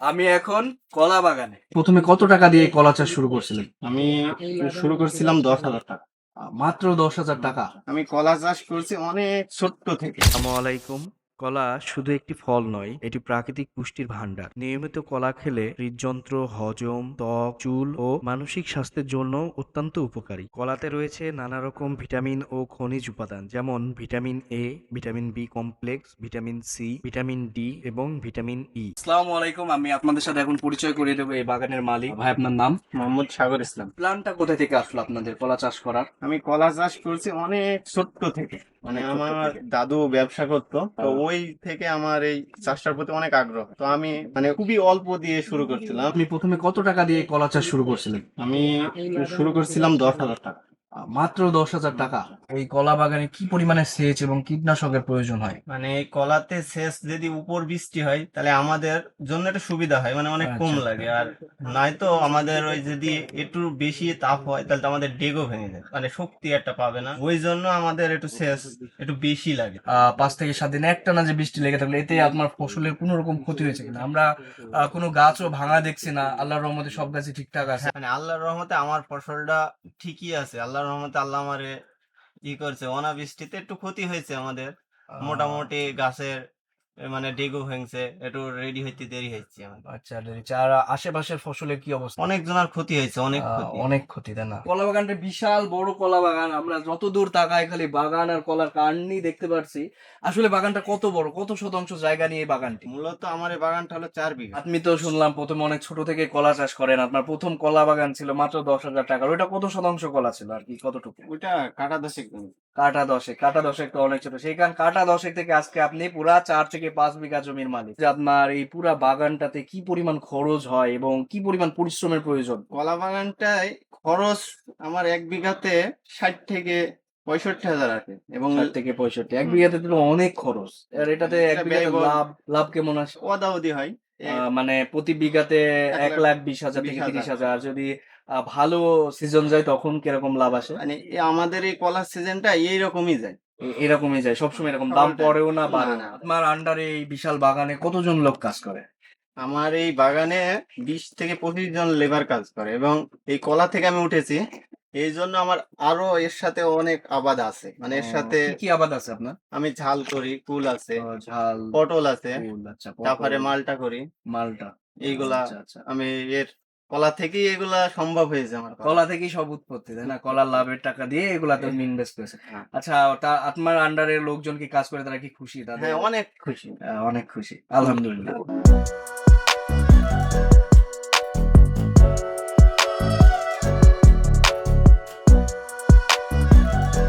আমি এখন কলা বাগানে। প্রথমে কত টাকা দিয়ে কলা চাষ শুরু করছিলেন? আমি শুরু করছিলাম দশ হাজার টাকা। মাত্র দশ হাজার টাকা। আমি কলা চাষ করছি অনেক ছোট্ট থেকে। আসসালামু আলাইকুম। কলা শুধু একটি ফল নয় এটি প্রাকৃতিক পুষ্টির ভান্ডার নিয়মিত কলা খেলে হৃদযন্ত্র হজম ত্বক চুল ও মানসিক স্বাস্থ্যের জন্য অত্যন্ত উপকারী। কলাতে রয়েছে নানা রকম ভিটামিন ও খনিজ উপাদান যেমন vitamin A vitamin B complex vitamin C vitamin D এবং ভিটামিন ই আসসালামু আলাইকুম আমি আপনাদের সাথে এখন পরিচয় করিয়ে দেবো এই বাগানের মালিক। ভাই আপনার নাম? মোহাম্মদ সাগর ইসলাম। প্ল্যানটা কোথা থেকে আসলো আপনাদের কলা চাষ করার? আমি কলা চাষ করছি অনেক ছোট্ট থেকে। মানে আমার দাদু ব্যবসা করতো তো হ্যাঁ। ওই থেকে আমার এই চাষটার প্রতি অনেক আগ্রহ। তো আমি মানে খুবই অল্প দিয়ে শুরু করছিলাম। আপনি প্রথমে কত টাকা দিয়ে কলা চাষ শুরু করছিলেন? আমি শুরু করছিলাম দশ হাজার টাকা। মাত্র দশ হাজার টাকা? এই কলা বাগানে কি পরিমাণে সেচ এবং কীটনাশকের প্রয়োজন হয়? মানে এই কলাতে সেচ যদি উপর বৃষ্টি হয় তাহলে আমাদের জন্য একটা সুবিধা হয় মানে অনেক কম আচ্ছা, লাগে। আর নয়তো আমাদের ওই যদি একটু বেশি তাপ হয় তাহলে তো আমাদের ডেগো ভেঙে যায় মানে শক্তি একটা পাবে না। ওই জন্য আমাদের একটু সেচ একটু বেশি লাগে। আহ, পাঁচ থেকে সাত দিন একটা না যে বৃষ্টি লেগে থাকলে এতে আপনার ফসলের কোনো রকম ক্ষতি হয়েছে কিনা? আমরা কোনো গাছও ভাঙা দেখছি না আল্লাহর রহমতে সব গাছই ঠিকঠাক আছে। মানে আল্লাহর রহমতে আমার ফসলটা ঠিকই আছে। আল্লাহর রহমতে আল্লাহ আমারে ই করছে অনাবৃষ্টিতে একটু ক্ষতি হয়েছে আমাদের। মোটামুটি গাছের মানে ডেগো ভেঙছে একটু রেডি হইতে দেরি হচ্ছে আমাদের আচ্ছা। আর আশেপাশের ফসলের কি অবস্থা? অনেক জনের ক্ষতি হয়েছে অনেক অনেক ক্ষতি তাই না? কলা বাগানটা বিশাল বড় কলা বাগান। আমরা যত দূর তাকাই খালি বাগান আর কলার দেখতে পাচ্ছি আসলে বাগানটা কত বড়? কত শতাংশ জায়গা নিয়ে এই বাগানটি? মূলত আমার এই বাগানটা হলো চার বিঘা। আপনি তো শুনলাম প্রথমে অনেক ছোট থেকে কলা চাষ করেন। আপনার প্রথম কলা বাগান ছিল মাত্র দশ হাজার টাকার। ওইটা কত শতাংশ কলা ছিল আর কি? কতটুকু? ওইটা কাটা দশেক কাটা দশেক কাটা দশেক তো অনেক ছোট। সেইখান কাটা দশেক থেকে আজকে আপনি পুরা চার থেকে পাঁচ বিঘা জমির মালিক। আপনার এই পুরা বাগানটাতে কি পরিমাণ খরচ হয় এবং কি পরিমাণ পরিশ্রমের প্রয়োজন? কলা বাগানটায় খরচ আমার এক বিঘাতে ষাট থেকে পঁয়ষট্টি হাজার আছে এবং ষাট থেকে পঁয়ষট্টি এক বিঘাতে তো অনেক খরচ। আর এটাতে এক বিঘাতে লাভ লাভ কেমন আসে ওদাউদি হয়। মানে প্রতি বিঘাতে এক লাখ বিশ হাজার থেকে। তিরিশ হাজার। যদি ভালো সিজন যায় তখন কীরকম লাভ আসে মানে আমাদের এই কলার সিজনটা এইরকমই যায় এরকমই যায় সবসময় এরকম দাম। পড়েও না বাড়ে না। আপনার আন্ডারে এই বিশাল বাগানে কতজন লোক কাজ করে আমার এই বাগানে বিশ থেকে পঁচিশ জন লেবার কাজ করে এবং এই কলা থেকে আমি উঠেছি এই জন্য আমার আরও এর সাথে অনেক আবাদ আছে মানে এর সাথে কি কি আবাদ আছে আপনার আমি ঝাল করি কুল আছে ঝাল পটল আছে আচ্ছা তারপরে মালটা করি মালটা এইগুলা আচ্ছা, আচ্ছা। আমি এর কলা থেকেই এগুলা সম্ভব হয়েছে আমার কলা। থেকেই সব উৎপত্তি তাই না? কলার লাভের টাকা দিয়ে এগুলা তো হ্যাঁ। ইনভেস্ট করেছে। হ্যাঁ। আচ্ছা তা আপনার আন্ডারে লোকজন কি কাজ করে তারা কি খুশি তাদের? হ্যাঁ, অনেক খুশি। অনেক খুশি। আলহামদুলিল্লাহ।